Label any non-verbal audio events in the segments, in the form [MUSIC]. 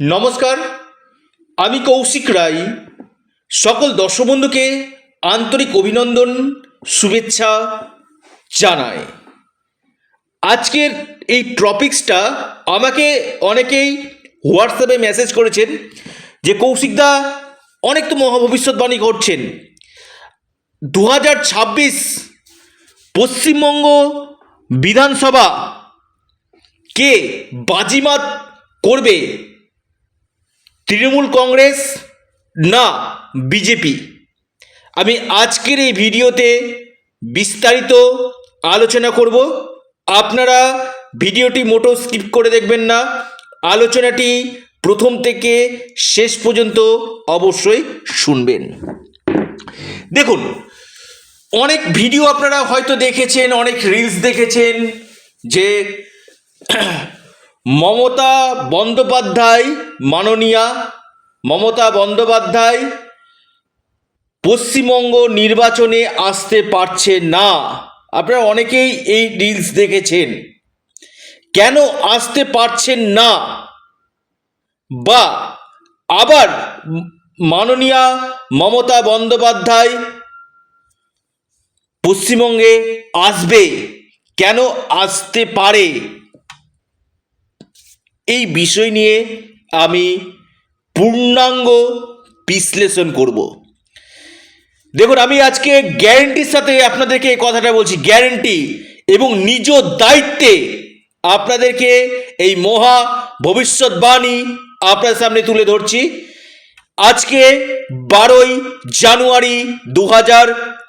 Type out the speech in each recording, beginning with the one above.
নমস্কার, আমি কৌশিক রায়। সকল দর্শক বন্ধুকে আন্তরিক অভিনন্দন, শুভেচ্ছা জানাই। আজকের এই টপিক্সটা আমাকে অনেকেই হোয়াটসঅ্যাপে মেসেজ করেছেন যে কৌশিকদা অনেক তো মহাভবিষ্যৎবাণী করছেন। দু হাজার ছাব্বিশ পশ্চিমবঙ্গ বিধানসভা কে বাজিমাত করবে? তৃণমূল কংগ্রেস না বিজেপি। আমি আজকের এই ভিডিওতে বিস্তারিত আলোচনা করব। আপনারা ভিডিওটি মোটো স্কিপ করে দেখবেন না। আলোচনাটি প্রথম থেকে শেষ পর্যন্ত অবশ্যই শুনবেন। দেখুন, অনেক ভিডিও আপনারা হয়তো দেখেছেন, অনেক রিলস দেখেছেন যে মমতা বন্দ্যোপাধ্যায় মাননীয়া, মমতা বন্দ্যোপাধ্যায়, পশ্চিমবঙ্গ নির্বাচনে আসতে পারছে না। আপনারা অনেকেই এই রিলস দেখেছেন। কেন আসতে পারছেন না? বা আবার মাননীয়া মমতা বন্দ্যোপাধ্যায় পশ্চিমবঙ্গে আসবে? কেন আসতে পারে? এই বিষয় নিয়ে আমি পূর্ণাঙ্গ বিশ্লেষণ করব। দেখুন, আমি আজকে গ্যারেন্টির সাথে আপনাদেরকে এই কথাটা বলছি গ্যারেন্টি এবং নিজ দায়িত্বে আপনাদেরকে এই মহা ভবিষ্যৎবাণী আপনার সামনে তুলে ধরছি। আজকে বারোই জানুয়ারি দু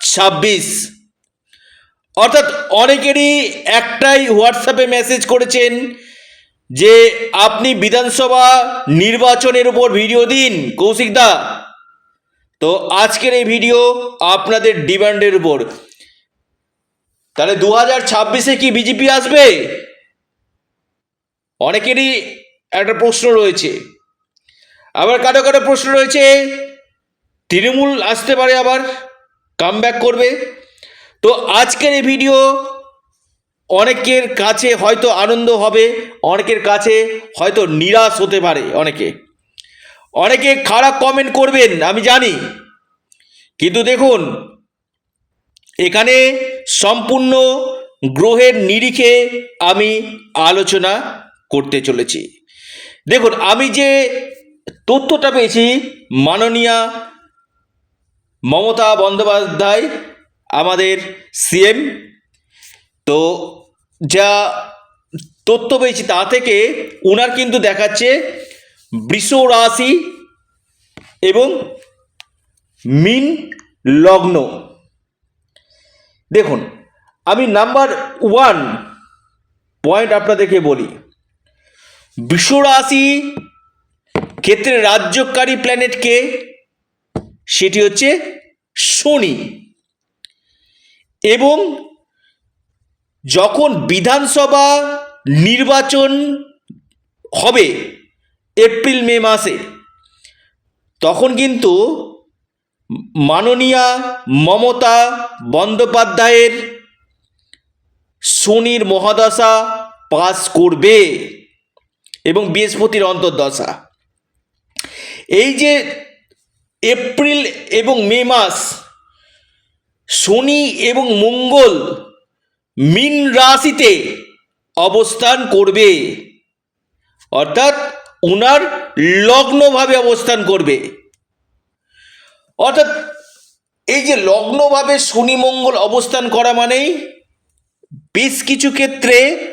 ছাব্বিশ। অর্থাৎ অনেকেরই একটাই হোয়াটসঅ্যাপে মেসেজ করেছেন যে আপনি বিধানসভা নির্বাচনের উপর ভিডিও দিন কৌশিকদা তো আজকের এই ভিডিও আপনাদের ডিমান্ডের উপর। তাহলে দু হাজার ছাব্বিশে কি বিজেপি আসবে? অনেকেরই একটা প্রশ্ন রয়েছে। আবার কারও কারও প্রশ্ন রয়েছে, তৃণমূল আসতে পারে আবার কাম করবে। তো আজকের এই ভিডিও অনেকের কাছে হয়তো আনন্দ হবে, অনেকের কাছে হয়তো নিরাশ হতে পারে অনেকে। অনেকে খারাপ কমেন্ট করবেন, আমি জানি। কিন্তু দেখুন, এখানে সম্পূর্ণ গ্রহের নিরিখে আমি আলোচনা করতে চলেছি। দেখুন, আমি যে তথ্যটা পেয়েছি, মাননীয়া মমতা বন্দ্যোপাধ্যায়, আমাদের সিএম তো যা তথ্য পেয়েছি তা থেকে ওনার কিন্তু দেখাচ্ছে বৃষ রাশি এবং মিন লগ্ন। দেখুন, আমি নাম্বার ওয়ান পয়েন্ট আপনাদেরকে বলি। বৃষ রাশি ক্ষেত্রে রাজ্যকারী প্ল্যানেটকে সেটি হচ্ছে শনি এবং যখন বিধানসভা নির্বাচন হবে এপ্রিল, মে মাসে, তখন কিন্তু মাননীয়া মমতা বন্দ্যোপাধ্যায়ের শনির মহাদশা পাস করবে এবং বৃহস্পতির অন্তর্দশা। এই যে এপ্রিল এবং মে মাস, শনি এবং মঙ্গল মিন রাশিতে অবস্থান করবে। অর্থাৎ উনার লগ্নভাবে অবস্থান করবে। অর্থাৎ এই যে লগ্নভাবে শনি মঙ্গল অবস্থান করা মানেই বেশ কিছু ক্ষেত্রে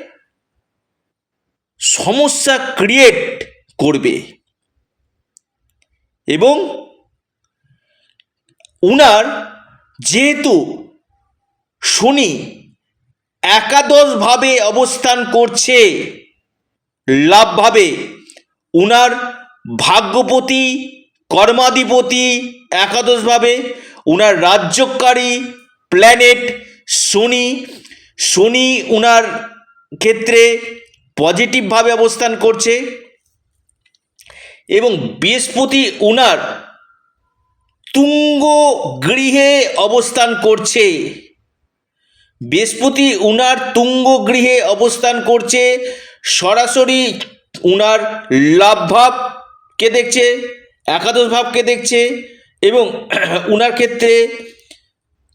সমস্যা ক্রিয়েট করবে। এবং উনার যেহেতু শনি একাদশভাবে অবস্থান করছে লাভভাবে উনার ভাগ্যপতি, কর্মাধিপতি একাদশভাবে উনার রাজ্যকারী প্ল্যানেট শনি। শনি উনার ক্ষেত্রে পজিটিভভাবে অবস্থান করছে এবং বৃহস্পতি উনার তুঙ্গ গৃহে অবস্থান করছে। বৃহস্পতি উনার তুঙ্গ গৃহে অবস্থান করছে, সরাসরি উনার লাভভাব কে দেখছে, একাদশ ভাবকে দেখছে এবং [CLEARS THROAT] উনার ক্ষেত্রে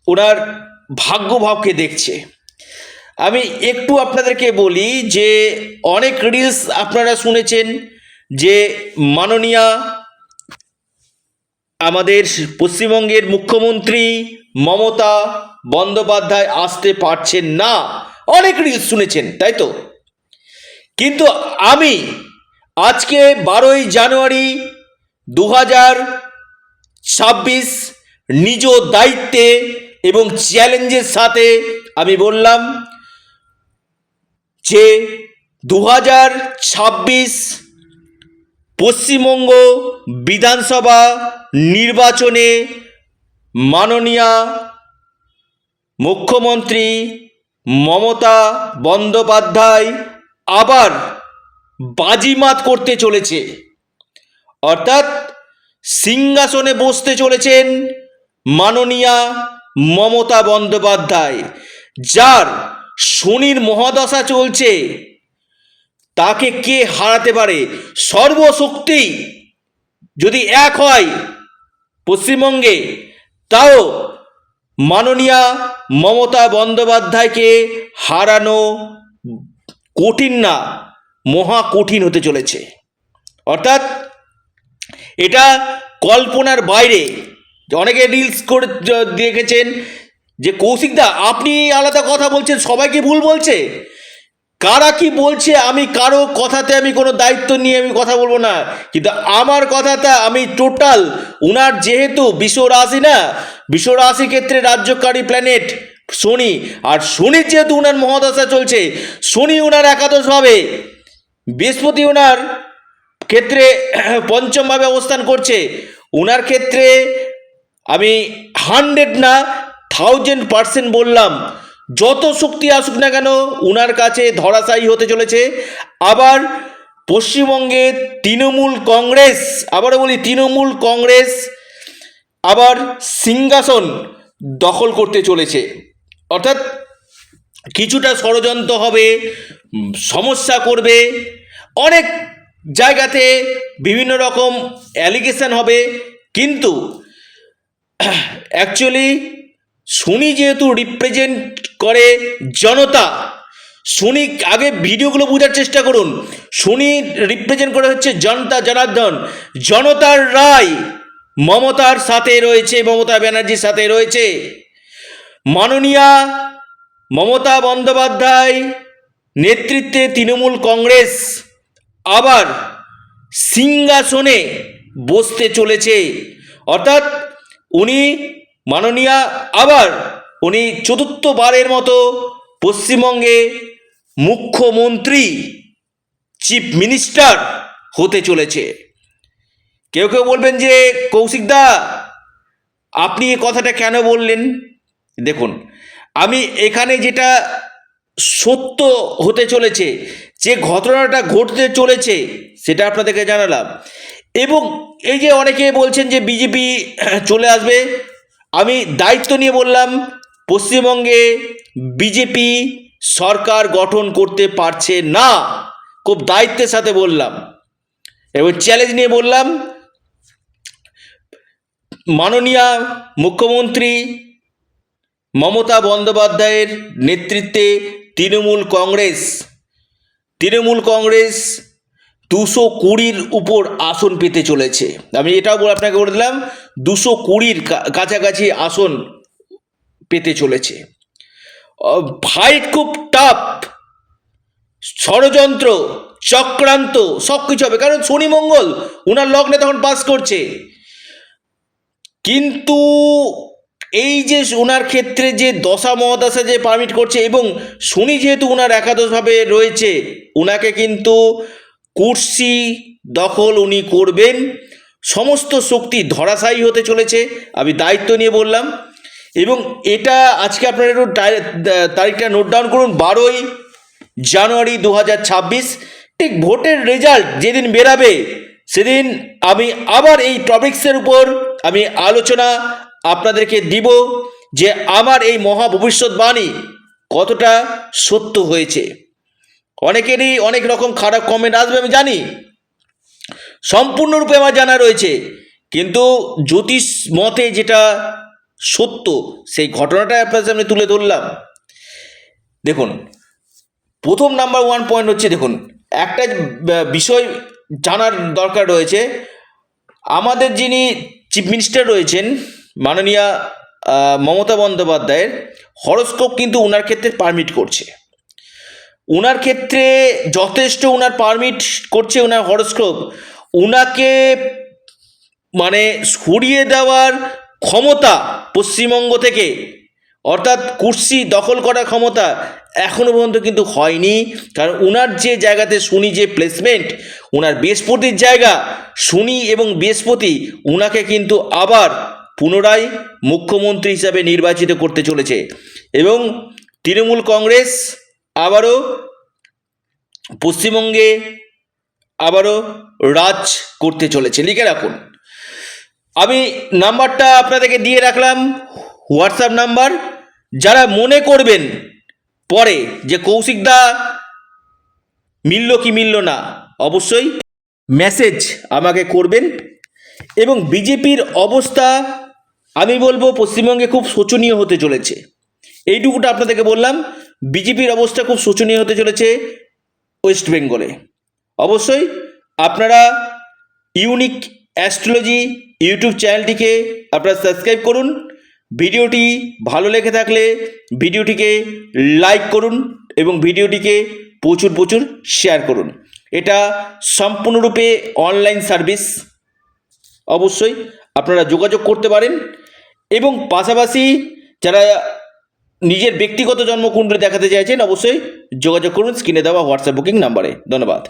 ওনার ভাগ্যভাবকে দেখছে। আমি একটু আপনাদেরকে বলি যে, অনেক রিলস আপনারা শুনেছেন যে মাননীয়া আমাদের পশ্চিমবঙ্গের মুখ্যমন্ত্রী মমতা বন্দ্যোপাধ্যায় আসতে পারছেন না। অনেক রিলস শুনেছেন, তাই তো? কিন্তু আমি আজকে বারোই জানুয়ারি দু হাজার ছাব্বিশ নিজ দায়িত্বে এবং চ্যালেঞ্জের সাথে আমি বললাম যে দু হাজার ছাব্বিশ পশ্চিমবঙ্গ বিধানসভা নির্বাচনে মাননীয়া মুখ্যমন্ত্রী মমতা বন্দ্যোপাধ্যায় আবার বাজিমাত করতে চলেছে। অর্থাৎ সিংহাসনে বসতে চলেছেন মাননীয়া মমতা বন্দ্যোপাধ্যায়, যার শনির মহাদশা চলছে। তাকে কে হারাতে পারে? সর্বশক্তি যদি এক হয় পশ্চিমবঙ্গে তাও মাননীয়া মমতা বন্দ্যোপাধ্যায়কে হারানো কঠিন না, মহা কঠিন হতে চলেছে। অর্থাৎ এটা কল্পনার বাইরে। অনেকে রিলস করে দেখেছেন যে কৌশিকদা আপনি আলাদা কথা বলছেন, সবাইকে ভুল বলছে। কারা কি বলছে, আমি কারও কথাতে আমি কোনো দায়িত্ব নিয়ে আমি কথা বলব না। কিন্তু আমার কথাটা আমি টোটাল উনার যেহেতু বিশ্ব রাশি না, বিশ্ব রাশি ক্ষেত্রে রাজ্যকারী প্ল্যানেট শনি, আর শনির যেহেতু উনার মহাদশা চলছে, শনি উনার একাদশভাবে বৃহস্পতি ওনার ক্ষেত্রে পঞ্চমভাবে অবস্থান করছে ওনার ক্ষেত্রে আমি হান্ড্রেড না থাউজেন্ড পার্সেন্ট বললাম। যত শক্তি আসুক না কেন, উনার কাছে ধরাশায়ী হতে চলেছে। আবার পশ্চিমবঙ্গে তৃণমূল কংগ্রেস, আবারও বলি তৃণমূল কংগ্রেস, আবার সিংহাসন দখল করতে চলেছে। অর্থাৎ কিছুটা ষড়যন্ত্র হবে, সমস্যা করবে, অনেক জায়গাতে বিভিন্ন রকম অ্যালিগেশন হবে, কিন্তু অ্যাকচুয়ালি শনি যেহেতু রিপ্রেজেন্ট করে জনতা শনি আগে ভিডিওগুলো বোঝার চেষ্টা করুন। শনি রিপ্রেজেন্ট করে হচ্ছে জনতা, জনার্দন, জনতার রায় মমতার সাথে রয়েছে, মমতা ব্যানার্জির সাথে রয়েছে। মাননীয়া মমতা বন্দ্যোপাধ্যায় নেতৃত্বে তৃণমূল কংগ্রেস আবার সিংহাসনে বসতে চলেছে। অর্থাৎ উনি মাননীয়া আবার উনি চতুর্থবারের মতো পশ্চিমবঙ্গে মুখ্যমন্ত্রী, চিফ মিনিস্টার হতে চলেছে। কেউ কেউ বলবেন যে কৌশিকদা আপনি এ কথাটা কেন বললেন? দেখুন, আমি এখানে যেটা সত্য হতে চলেছে, যে ঘটনাটা ঘটতে চলেছে, সেটা আপনাদেরকে জানালাম। এবং এই যে অনেকে বলছেন যে, বিজেপি চলে আসবে আমি দায়িত্ব নিয়ে বললাম, পশ্চিমবঙ্গে বিজেপি সরকার গঠন করতে পারছে না। খুব দায়িত্বের সাথে বললাম। এবং চ্যালেঞ্জ নিয়ে বললাম, মাননীয়া মুখ্যমন্ত্রী মমতা বন্দ্যোপাধ্যায়ের নেতৃত্বে তৃণমূল কংগ্রেস। তৃণমূল কংগ্রেস দুশো কুড়ির উপর আসন পেতে চলেছে। আমি এটাও আপনাকে বলে দিলাম, দুশো কুড়ির কাছাকাছি আসন পেতে চলেছে। ফাইট খুব টাফ ষড়যন্ত্র, চক্রান্ত সব কিছু হবে। কারণ শনি মঙ্গল ওনার লগ্নে তখন পাস করছে। কিন্তু এই যে ওনার ক্ষেত্রে যে দশা মহাদশা যে পারমিট করছে এবং শনি যেহেতু ওনার একাদশভাবে রয়েছে ওনাকে কিন্তু কুর্সি দখল উনি করবেন। সমস্ত শক্তি ধরাশায়ী হতে চলেছে, আমি দায়িত্ব নিয়ে বললাম। এবং এটা আজকে আপনারা একটু তারিখটা নোট ডাউন করুন, বারোই জানুয়ারি দু হাজার ছাব্বিশ। ঠিক ভোটের রেজাল্ট যেদিন বেরাবে, সেদিন আমি আবার এই টপিক্সের উপর আমি আলোচনা আপনাদেরকে দিব যে আমার এই মহা ভবিষ্যৎবাণী কতটা সত্য হয়েছে। অনেকেরই অনেক রকম খারাপ কমেন্ট আসবে, আমি জানি। সম্পূর্ণরূপে আমার জানা রয়েছে। কিন্তু জ্যোতিষ মতে যেটা সত্য, সেই ঘটনাটা আপনার সামনে তুলে ধরলাম। দেখুন, প্রথম নাম্বার ওয়ান পয়েন্ট হচ্ছে, দেখুন, একটা বিষয় জানার দরকার রয়েছে। আমাদের যিনি চিফ মিনিস্টার রয়েছেন, মাননীয়া মমতা বন্দ্যোপাধ্যায়ের হরস্কোপ কিন্তু ওনার ক্ষেত্রে পারমিট করছে। ওনার ক্ষেত্রে যথেষ্ট ওনার পারমিট করছে ওনার হরস্কোপ ওনাকে মানে সরিয়ে দেওয়ার ক্ষমতা পশ্চিমবঙ্গ থেকে, অর্থাৎ কুর্সি দখল করার ক্ষমতা এখনও পর্যন্ত কিন্তু হয়নি। কারণ ওনার যে জায়গাতে শনি যে প্লেসমেন্ট ওনার বৃহস্পতির জায়গা শনি এবং বৃহস্পতি ওনাকে কিন্তু আবার পুনরায় মুখ্যমন্ত্রী হিসাবে নির্বাচিত করতে চলেছে। এবং তৃণমূল কংগ্রেস আবারও পশ্চিমবঙ্গে আবারও রাজ করতে চলেছে। লিখে রাখুন। আমি নাম্বারটা আপনাদেরকে দিয়ে রাখলাম, হোয়াটসঅ্যাপ নাম্বার। যারা মনে করবেন পরে যে কৌশিকদা মিলল কি মিলল না, অবশ্যই মেসেজ আমাকে করবেন। এবং বিজেপির অবস্থা, আমি বলব পশ্চিমবঙ্গে খুব শোচনীয় হতে চলেছে। এইটুকুটা আপনাদেরকে বললাম। বিজেপির অবস্থা খুব শোচনীয় হতে চলেছে ওয়েস্ট বেঙ্গলে। অবশ্যই আপনারা ইউনিক অ্যাস্ট্রোলজি ইউটিউব চ্যানেলটিকে আপনারা সাবস্ক্রাইব করুন, ভিডিওটি ভালো লেগে থাকলে ভিডিওটিকে লাইক করুন এবং ভিডিওটিকে প্রচুর প্রচুর শেয়ার করুন। এটা সম্পূর্ণরূপে অনলাইন সার্ভিস। অবশ্যই আপনারা যোগাযোগ করতে পারেন এবং পাশাপাশি যারা নিজের ব্যক্তিগত জন্মকুণ্ডলী দেখাতে চাইছেন অবশ্যই যোগাযোগ করুন স্ক্রিনে দেওয়া হোয়াটসঅ্যাপ বুকিং নাম্বারে ধন্যবাদ।